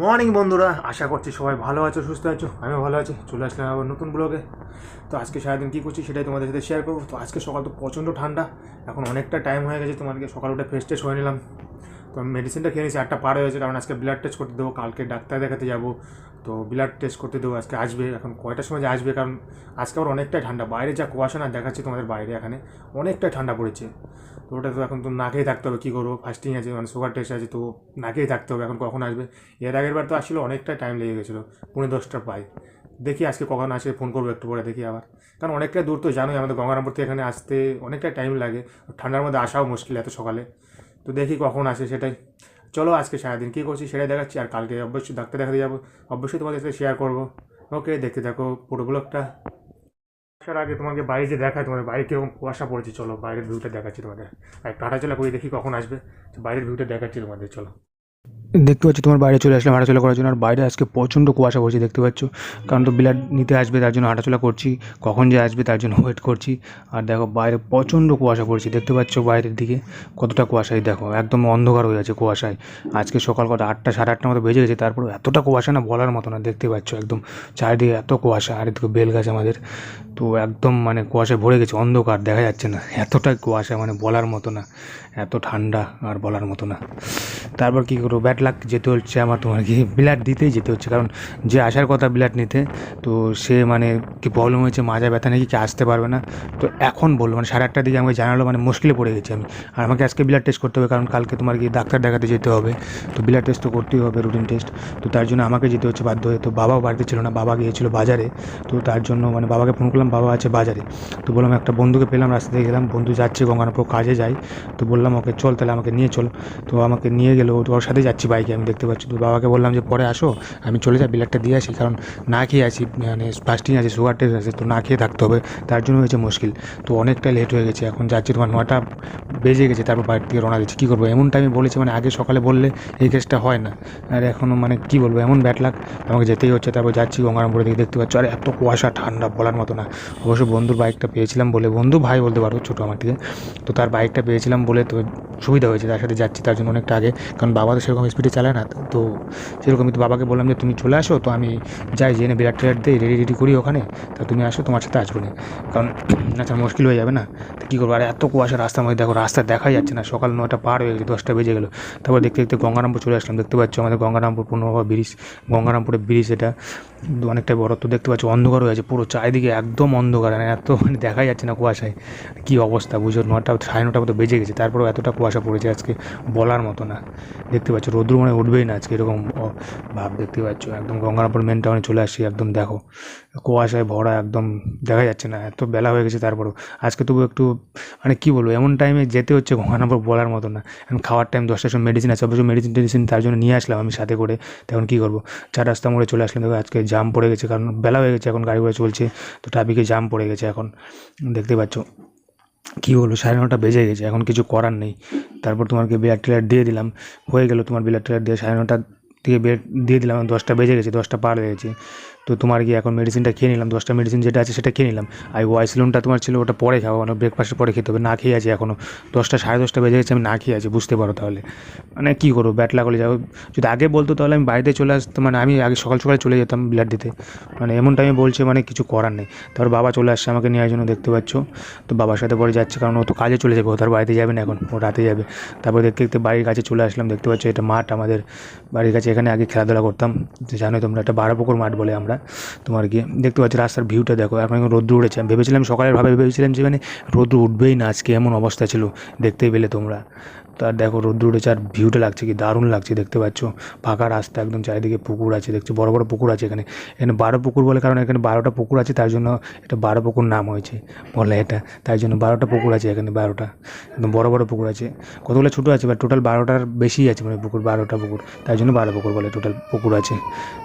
Morning বন্ধুরা। আশা করছি সবাই ভালো আছো, সুস্থ আছো। আমিও ভালো আছি। চলে আসলাম আবার নতুন ব্লগে তো আজকে সারাদিন কী করছি সেটাই তোমাদের সাথে শেয়ার করব। তো আজকে সকাল তো প্রচণ্ড ঠান্ডা। এখন অনেকটা টাইম হয়ে গেছে তোমাদেরকে সকাল উঠে ফ্রেশ ট্রেশ হয়ে নিলাম। আমি মেডিসিনটা খেয়ে নিয়েছি আটটা পার হয়েছে কারণ আজকে ব্লাড টেস্ট করতে দেবো, কালকে ডাক্তার দেখাতে যাব। তো ব্লাড টেস্ট করতে দেবো, আজকে আসবে, এখন কয়টার সময় আসবে, কারণ আজকে আবার অনেকটাই ঠান্ডা। বাইরে যা কুয়াশা না, দেখাচ্ছি তোমাদের বাইরে এখানে, অনেকটাই ঠান্ডা পড়েছে। তো ওটা তো এখন তো না খেয়ে থাকতে হবে, কী করব? ফাস্টিং আছে মানে সুগার টেস্ট আছে, তো না খেয়ে থাকতে হবে, এখন কখন আসবে? এর আগের বার তো আসছিল অনেকটা টাইম লেগে গেছিল, পৌনে দশটার প্রায়। দেখি আজকে কখন আসে ফোন করব একটু পরে, দেখি আবার। কারণ অনেকটা দূর তো, জানোই আমাদের গঙ্গারামপুর থেকে এখানে আসতে অনেকটা টাইম লাগে, ঠান্ডার মধ্যে আসাও মুশকিল এত সকালে। তো দেখি কখন আসে সেটাই। চলো আজকে সারাদিন কী করছি সেটাই দেখাচ্ছি, আর কালকে অবশ্যই ডাক্তার দেখাতে যাব। অবশ্যই তোমাদের সাথে শেয়ার করব। ওকে দেখতে থাকো পুরো ব্লগটা আসার আগে তোমাকে বাইরে যে দেখায়, তোমাদের বাইরে কীরকম কুয়াশা পড়েছে, চলো বাইরের ভিউটা দেখাচ্ছি তোমাদের। আর একটু হাঁটাচলা করে, দেখি কখন আসবে। বাইরের ভিউটা দেখাচ্ছি তোমাদের, চলো। দেখতে পাচ্ছি, তোমার বাইরে চলে আসলাম হাঁটাচলা করার জন্য। আর বাইরে আজকে প্রচণ্ড কুয়াশা পড়ছে, দেখতে পাচ্ছ। কারণ তো বিলাট নিতে আসবে, তার জন্য হাঁটাচলা করছি। কখন যে আসবে, তার জন্য ওয়েট করছি। আর দেখো, বাইরে প্রচণ্ড কুয়াশা পড়ছে, দেখতে পাচ্ছ বাইরের দিকে। কতটা কুয়াশায় দেখো, একদম অন্ধকার হয়ে আছে কুয়াশায়। আজকে সকাল কটা, আটটা, সাড়ে আটটার মতো বেজে গেছে তারপরে এতটা কুয়াশা না বলার মতো না, দেখতে পাচ্ছ একদম। চারিদিকে এত কুয়াশা, আর এদিকে বেল গাছ আমাদের। তো একদম মানে কুয়াশায় ভরে গেছে, অন্ধকার, দেখা যাচ্ছে না। এতটাই কুয়াশা মানে বলার মতো না, এত ঠান্ডা আর বলার মতো না। তারপর কী করব? ব্যাট লাক যেতে হচ্ছে আমার তোমার কি ব্লাড দিতেই যেতে হচ্ছে, কারণ যে আসার কথা ব্লাড নিতে, তো সে মানে কি প্রবলেম হয়েছে, মাজা ব্যথা নাকি কি আসতে পারবে না? তো এখন বলল মানে সাড়ে আটটার দিকে আমাকে জানালো মানে মুশকিলে পড়ে গেছি আমি। আর আমাকে আজকে ব্লাড টেস্ট করতে হবে, কারণ কালকে তোমার কি ডাক্তার দেখাতে যেতে হবে। তো ব্লাড টেস্ট তো করতেই হবে রুটিন টেস্ট তো তার জন্য আমাকে যেতে হচ্ছে বাধ্য হয়ে। তো বাবাও বাড়িতে ছিল না, বাবা গিয়েছিল বাজারে। তো তার জন্য মানে বাবাকে ফোন করলাম, বাবা আছে বাজারে। তো বললাম, একটা বন্ধুকে পেলাম, রাস্তা দিয়ে গেলাম, বন্ধু যাচ্ছে গঙ্গানাপুর কাজে যাই তো বললাম, ওকে চল তাহলে আমাকে নিয়ে চল। তো আমাকে নিয়ে গেলো ওর সাথে যাচ্ছি। বাইকে আমি দেখতে পাচ্ছি। তো বাবাকে বললাম যে, পরে আসো, আমি চলে যাই বিলারটা দিয়ে আসি, কারণ না খেয়ে আছি মানে ফাস্টিং আছে সুগার টেস্ট আছে, তো না খেয়ে থাকতে হবে। তার জন্য হয়েছে মুশকিল। তো অনেকটা লেট হয়ে গেছে, এখন যাচ্ছি তোমার নটা বেজে গেছে, তারপর বাড়ি থেকে রওনা দিচ্ছি। কী করব? এমন টাইমে বলেছে মানে আগে সকালে বললে এই কেসটা হয় না। আর এখনও মানে কী বলব, এমন ব্যাট লাগ আমাকে যেতেই হচ্ছে, তারপর যাচ্ছি গঙ্গারামপুরের দিকে, দেখতে পাচ্ছ, আর এত কুয়াশা, ঠান্ডা বলার মতো না। অবশ্য বন্ধুর বাইকটা পেয়েছিলাম বলে, বন্ধু ভাই বলতে পারো, ছোটো আমার থেকে। তো তার বাইকটা পেয়েছিলাম বলে তো সুবিধা হয়েছে, তার সাথে যাচ্ছি, তার জন্য অনেকটা আগে। কারণ বাবা তো সেরকম স্পিডে চালায় না, তো সেরকমই তো বাবাকে বললাম যে, তুমি চলে আসো, তো আমি যাই জেনে বিরাট টিরাট দিই রেডি রেডি করি ওখানে। তা তুমি আসো, তোমার সাথে আসব না। কারণ না ছাড়া মুশকিল হয়ে যাবে না? তো কী করব? আর এত কুয়াশা, রাস্তার মধ্যে দেখো, রাস্তা দেখাই যাচ্ছে না। সকাল নয়টা পার হয়ে গেছে, দশটা বেজে গেলো। তারপর দেখতে দেখতে গঙ্গারামপুর চলে আসলাম। দেখতে পাচ্ছ আমাদের গঙ্গারামপুর পুনর্বা ব্রিজ, গঙ্গারামপুরের ব্রিজ এটা অনেকটাই বড়। তো দেখতে পাচ্ছ অন্ধকার হয়ে আছে পুরো, চারিদিকে একদম অন্ধকার। মানে এত মানে দেখাই যাচ্ছে না কুয়াশায়। কী অবস্থা বুঝো, নটা, সাড়ে নটা মতো বেজে গেছে। তারপরেও এতটা কুয়াশা পড়েছে আজকে বলার মতো না। দেখতে পাচ্ছ, রোদ্র মানে উঠবেই না আজকে, এরকম ভাব দেখতে পাচ্ছ। একদম গঙ্গারামপুর মেন টাউনে চলে আসছি, একদম দেখো, কুয়াশায় ভরা, একদম দেখা যাচ্ছে না, এত বেলা হয়ে গেছে তারপরেও। আজকে তবু একটু মানে কী বলব, এমন টাইমে যেতে হচ্ছে গঙ্গারামপুর বলার মতো না। এখন খাওয়ার টাইম দশটার সময় মেডিসিন আছে অবশ্যই মেডিসিন টেডিসিন তার জন্য নিয়ে আসলাম আমি সাথে করে তখন কী করব? চার রাস্তা মোড়ে চলে আসলাম, দেখো আজকে জাম পড়ে গেছে, কারণ বেলা হয়ে গেছে, এখন গাড়ি ঘোড়া চলছে, তো ট্রাফিকে জাম পড়ে গেছে এখন, দেখতে পাচ্ছ। কী বলব সাড়ে নটা বেজে গেছে, এখন কিছু করার নেই। তারপর তোমাকে বিরাট টিলার দিয়ে দিলাম। হয়ে গেলো তোমার বিরাট টিলার দিয়ে সাড়ে নটা থেকে বেড দিয়ে দিলাম, দশটা বেজে গেছে, দশটা পার হয়ে গেছে। তো তোমার কি এখন মেডিসিনটা খেয়ে নিলাম, দশটা মেডিসিন যেটা আছে সেটা খেয়ে নিলাম। আর ওয়াইসিলনটা তোমার ছিল ওটা পরে খাওয়া মানে ব্রেকফাস্টের পরে খেতে হবে। না খেয়ে আছি এখনও দশটা, সাড়ে দশটা বেজে গেছে, আমি না খেয়ে আছি, বুঝতে পারো তাহলে। মানে কী করব, ব্যাট লাগলে যাব। যদি আগে বলতো তাহলে আমি বাড়িতে চলে আসতাম মানে আমি আগে সকাল সকালে চলে যেতাম ব্লাড দিতে। মানে এমন টাইমে বলছে মানে কিছু করার নেই। তারপর বাবা চলে আসছে আমাকে নেওয়ার জন্য, দেখতে পাচ্ছ। তো বাবার সাথে পরে যাচ্ছে, কারণ ও তো কাজে চলে যাবে, ও তার বাড়িতে যাবে না এখন, ও রাতে যাবে। তারপর দেখতে দেখতে বাড়ির কাছে চলে আসলাম, দেখতে পাচ্ছ এটা মাঠ আমাদের বাড়ির কাছে। এখানে আগে খেলাধুলা করতাম। জানোই তোমরা একটা বারো পুকুর মাঠ বলে আমরা। তোমার গিয়ে দেখতে পাচ্ছি রাস্তার ভিউটা দেখো। এখন রোদ্র উঠেছে ভেবেছিলাম সকালের ভাবে, ভেবেছিলাম যে মানে রোদ্র উঠবেই না আজকে। এমন অবস্থা ছিল। দেখতেই পেলে তোমরা। তার দেখো রোদ্র উঠেছে আর ভিউটা লাগছে কি? দারুণ লাগছে দেখতে পাচ্ছ। ফাঁকা রাস্তা একদম চারিদিকে পুকুর আছে, দেখছ বড় বড় পুকুর আছে এখানে। এখানে বারো পুকুর বলে কারণ এখানে বারোটা পুকুর আছে, তার জন্য এটা বারো পুকুর নাম হয়েছে বলে এটা। তাই জন্য বারোটা পুকুর আছে এখানে বারোটা। একদম বড় বড় পুকুর আছে। কতগুলো ছোটো আছে? বাট টোটাল বারোটার বেশি আছে মানে পুকুর, বারোটা পুকুর। তাই জন্য বারো পুকুর বলে টোটাল পুকুর আছে।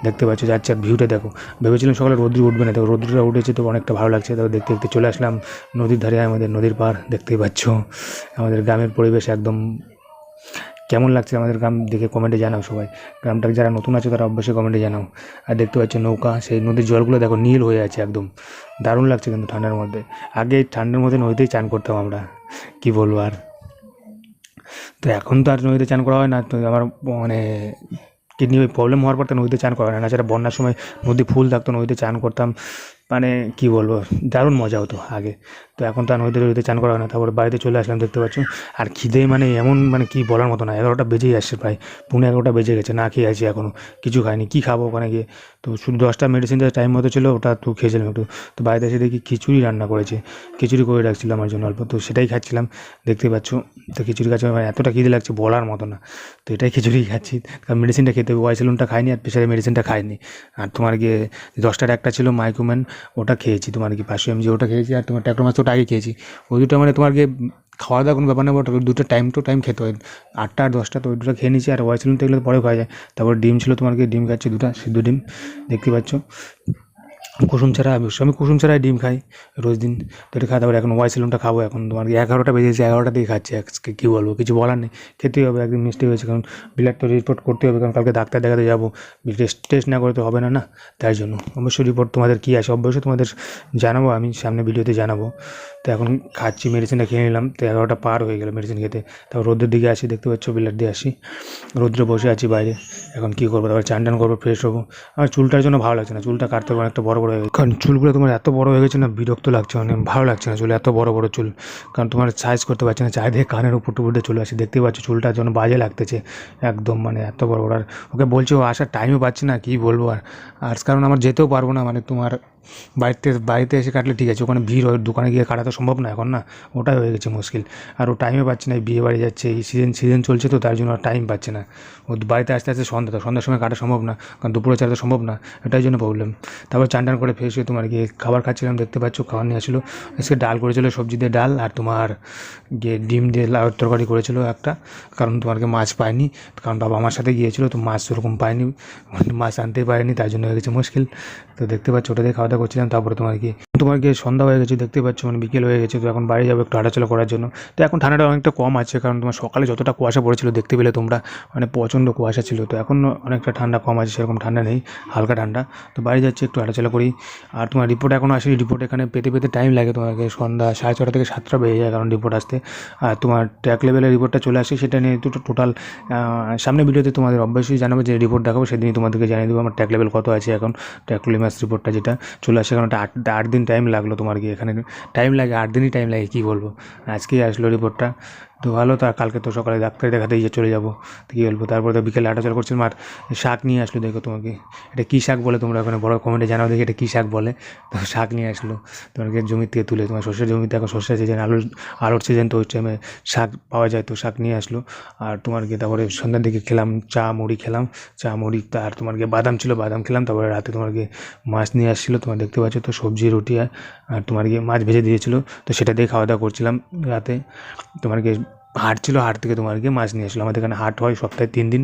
দেখতে পাচ্ছ যাচ্ছে আর ভিউটা দেখো। ভেবেছিলাম সকালে রোদ্র উঠবে না দেখো রোদ্রটা উঠেছে তো অনেকটা ভালো লাগছে। তারপর দেখতে দেখতে চলে আসলাম নদীর ধারে আমাদের নদীর পার দেখতেই পাচ্ছ। আমাদের গ্রামের পরিবেশ একদম কেমন লাগছে আমাদের গ্রাম দেখে কমেন্টে জানাও সবাই। গ্রামটা যারা নতুন আছে তারা অবশ্যই কমেন্টে জানাও। আর দেখতে পাচ্ছ নৌকা, সেই নদীর জলগুলো দেখো নীল হয়ে আছে একদম। দারুণ লাগছে কিন্তু ঠান্ডার মধ্যে। আগে ঠান্ডার মধ্যে নদীতেই চান করতাম আমরা। কি বলব আর? তো এখন তো আর নদীতে চান করা হয় না। তো আমার মানে কিডনি প্রবলেম হওয়ার পর তো নদীতে চান করা হয় না। যারা বন্যার সময় নদী ফুল থাকতো, নদীতে চান করতাম। মানে কি বলব, দারুণ মজা হতো আগে। তো এখন তো আর নদীতে নদীতে চান করা হয় না, তারপরে বাড়িতে চলে আসলাম দেখতে পাচ্ছ। আর খিদে মানে এমন মানে কি বলার মতো না, এগারোটা বেজেই আসছে প্রায়, পুনে এগারোটা বেজে গেছে, না খেয়ে আছি এখনও কিছু খাইনি, কী খাব ওখানে গিয়ে? তো শুধু দশটা মেডিসিন যা টাইম মতো ছিল, ওটা তো খেয়েছিলাম একটু। তো বাড়িতে এসে দেখি খিচুড়ি রান্না করেছে, খিচুড়ি করে রাখছিল আমার জন্য অল্প, তো সেটাই খাচ্ছিলাম, দেখতে পাচ্ছ। তো খিচুড়ি খাচ্ছি আমার এতটা খিদে লাগছে বলার মতো না, তো এটাই খিচুড়ি খাচ্ছি। কারণ মেডিসিনটা খেতে ওয়াইসেলুনটা খাইনি আর প্রেশারের মেডিসিনটা খাইনি। আর তোমার গিয়ে দশটার একটা ছিল মাইক্রোম্যান ওটা খেয়েছি, তোমার কি পাঁচশো এমজি ওটা খেয়েছি আর তোমার ট্যাক্টোমাস ওটা আগে খেয়েছি। ওই দুটো মানে তোমার গিয়ে খাওয়া দাওয়া কোনো ব্যাপার না ওটা দুটো টাইম টু টাইম খেতে হয়। আটটা আর দশটা তো ওই দুটো খেয়ে নিয়েছি, আর ওয়াইসেলুনটা এগুলো পরে খাওয়া যায়। তারপর ডিম ছিল তোমার কি ডিম খাচ্ছি দুটো, সিদ্ধ ডিম, দেখতে পাচ্ছ। কুসুম ছাড়া আমি আমি কুসুম ছাড়াই ডিম খাই রোজ দিন। তো এটা খাওয়া এখন ওয়াই সেলুনটা খাব এখন। তোমার এগারোটা বেজেছে এগারোটা দিয়ে খাচ্ছি। আজকে কী বলব, কিছু বলার নেই। খেতেই হবে, একদিন মিষ্টি হয়েছে, কারণ ব্লাড তো রিপোর্ট করতে হবে, কারণ কালকে ডাক্তার দেখাতে যাব। টেস্ট টেস্ট না করে তো হবে না না? তাই জন্য। অবশ্যই রিপোর্ট তোমাদের কী আছে, অবশ্যই তোমাদের জানাব, আমি সামনে ভিডিওতে জানাব। তো এখন খাচ্ছি মেডিসিনটা খেয়ে নিলাম। তো এগারোটা পার হয়ে গেলো মেডিসিন খেতে। তারপর রোদ্রের দিকে আসি, দেখতে পাচ্ছ বিলার দিয়ে আসি। রোদ্রে বসে আছি বাইরে। এখন কী করব? তারপর চান টান করব ফ্রেশ হব। আমার চুলটার জন্য ভালো লাগছে না। চুলটা কাটতে হবে অনেকটা বড় বড় হয়ে গেছে কারণ চুলগুলো তোমার এত বড় হয়ে গেছে না, বিরক্ত লাগছে মানে ভালো লাগছে না চুল, এত বড় বড় চুল। কারণ তোমার সাইজ করতে পারছে না, চারিদিকে কানের উপর টুপুর চলে আসে দেখতে পাচ্ছ চুলটা যেন বাজে লাগতেছে, একদম মানে এত বড়। বড় আর ওকে বলছি, ও আসার টাইমও পাচ্ছি না, কী বলব আর? আর কারণ আমার যেতেও পারব না মানে তোমার বাড়িতে বাড়িতে এসে কাটলে ঠিক আছে, ওখানে ভিড় হয়, দোকানে গিয়ে কাটা তো সম্ভব না এখন না, ওটাই হয়ে গেছে মুশকিল। আর ও টাইমে পাচ্ছে না বিয়ে বাড়ি যাচ্ছে, এই সিজন সিজন চলছে তো, তার জন্য আর টাইম পাচ্ছে না। ও বাড়িতে আসতে আসতে সন্ধ্যা, তো সন্ধ্যার সময় কাটা সম্ভব না, কারণ দুপুরে ছাড়া তো সম্ভব না, এটাই জন্য প্রবলেম তারপর চান টান করে ফ্রেশ হয়ে তোমার গিয়ে খাবার খাচ্ছিলাম, দেখতে পাচ্ছ, খাবার নিয়ে আসলো, আজকে ডাল করেছিল, সবজি দিয়ে ডাল, আর তোমার গিয়ে ডিম দিয়ে লাউ তরকারি করেছিল একটা, কারণ তোমারকে মাছ পায়নি কারণ বাবা আমার সাথে গিয়েছিল, তো মাছ সেরকম পায়নি মাছ আনতেই পারেনি তাই জন্য হয়ে গেছে মুশকিল। তো দেখতে পাচ্ছ, ওটা দিয়ে খাওয়া দাওয়া করছিলাম তারপরে তোমার কি তোমার গিয়ে সন্ধ্যা হয়ে গেছে, দেখতে পাচ্ছ মানে বিকেল হয়ে গেছে, তো এখন বাইরে যাব একটু হাঁটাচলা করার জন্য। তো এখন ঠান্ডাটা অনেকটা কম আছে, কারণ তোমার সকালে যতটা কুয়াশা পড়েছিল, দেখতে পেলে তোমরা মানে প্রচণ্ড কুয়াশা ছিল। তো এখন অনেকটা ঠান্ডা কম আছে, সেরকম ঠান্ডা নেই, হালকা ঠান্ডা। তো বাড়ি যাচ্ছি, একটু হাঁটাচলা করি। আর তোমার রিপোর্ট এখনও আসেনি রিপোর্ট এখানে পেতে পেতে টাইম লাগে তোমাকে, সন্ধ্যা সাড়ে ছটা থেকে সাতটা বেজে যায় কারণ রিপোর্ট আসতে। আর তোমার ট্র্যাক লেভেলের রিপোর্টটা চলে আসে, সেটা নিয়ে দুটো টোটাল সামনে ভিডিওতে তোমাদের অবশ্যই জানাব, যে রিপোর্ট দেখাবো, সেদিনই তোমাদেরকে জানিয়ে দেবো, আমার ট্র্যাক লেভেল কত আছে এখন ট্র্যাক ট্র্যাকলিমাস রিপোর্টটা যেটা চলে আসে, কারণ আট আট দিন টাইম লাগল তোমার কি এখানে টাইম লাগে, আট দিনই টাইম লাগে, কী বলব? আজকেই আসলো রিপোর্টটা তো ভালো, তা কালকে তো সকালে ডাক্তার দেখাতে গিয়ে চলে যাব। তো কী বলব? তারপরে তো বিকেলে হাঁটাচলা করছিলাম আর শাক নিয়ে আসলো, দেখো তোমাকে। এটা কী শাক বলে তোমরা ওখানে? বড় কমেন্টে জানাও দেখি এটা কী শাক বলে। তো শাক নিয়ে আসলো। তোমাকে জমি থেকে তুলে, তোমার শস্যের জমিতে এখন শস্যের সিজন আলুর আলুর সিজন তো ওই টাইমে শাক পাওয়া যায়, তো শাক নিয়ে আসলো। আর তোমার গিয়ে তারপরে সন্ধ্যার দিকে খেলাম, চা মুড়ি খেলাম। চা মুড়ি আর তোমার গিয়ে বাদাম ছিল, বাদাম খেলাম। তারপরে রাতে তোমার গিয়ে মাছ নিয়ে আসছিল, তোমার দেখতে পাচ্ছ তো সবজি, রুটি, আর তোমার গিয়ে মাছ ভেজে দিয়েছিলো। তো সেটা দিয়ে খাওয়া দাওয়া করছিলাম রাতে। তোমার গিয়ে হাট ছিল, হাট থেকে তোমার গিয়ে মাছ নিয়ে আসলো। আমাদের এখানে হাট হয় সপ্তাহে তিন দিন।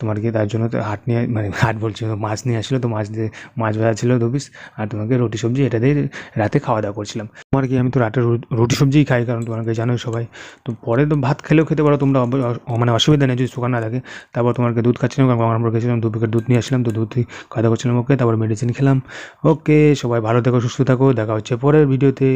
তোমার গিয়ে তার জন্য তো হাট নিয়ে মানে হাট বলছি, মাছ নিয়ে আসলো তো মাছ দিয়ে, মাছ ভাজা ছিল দু পিস আর তোমাকে রুটি, সবজি এটা দিয়ে রাতে খাওয়া দাওয়া করছিলাম। তোমার কি আমি তো রাতে রুটি, সবজিই খাই, কারণ তোমাকে জানোই সবাই। তো পরে তো ভাত খেলেও খেতে পারো তোমরা মানে অসুবিধা নেই যদি সুগার না থাকে। তারপর তোমাকে দুধ খাচ্ছিলাম, কারণ আমরা গেছিলাম, দু প্যাকেট দুধ নিয়ে আসলাম, তো দুধ খাওয়া দাওয়া করছিলাম ওকে তারপর মেডিসিন খেলাম ওকে সবাই ভালো থেকো, সুস্থ থাকো, দেখা হচ্ছে পরের ভিডিওতে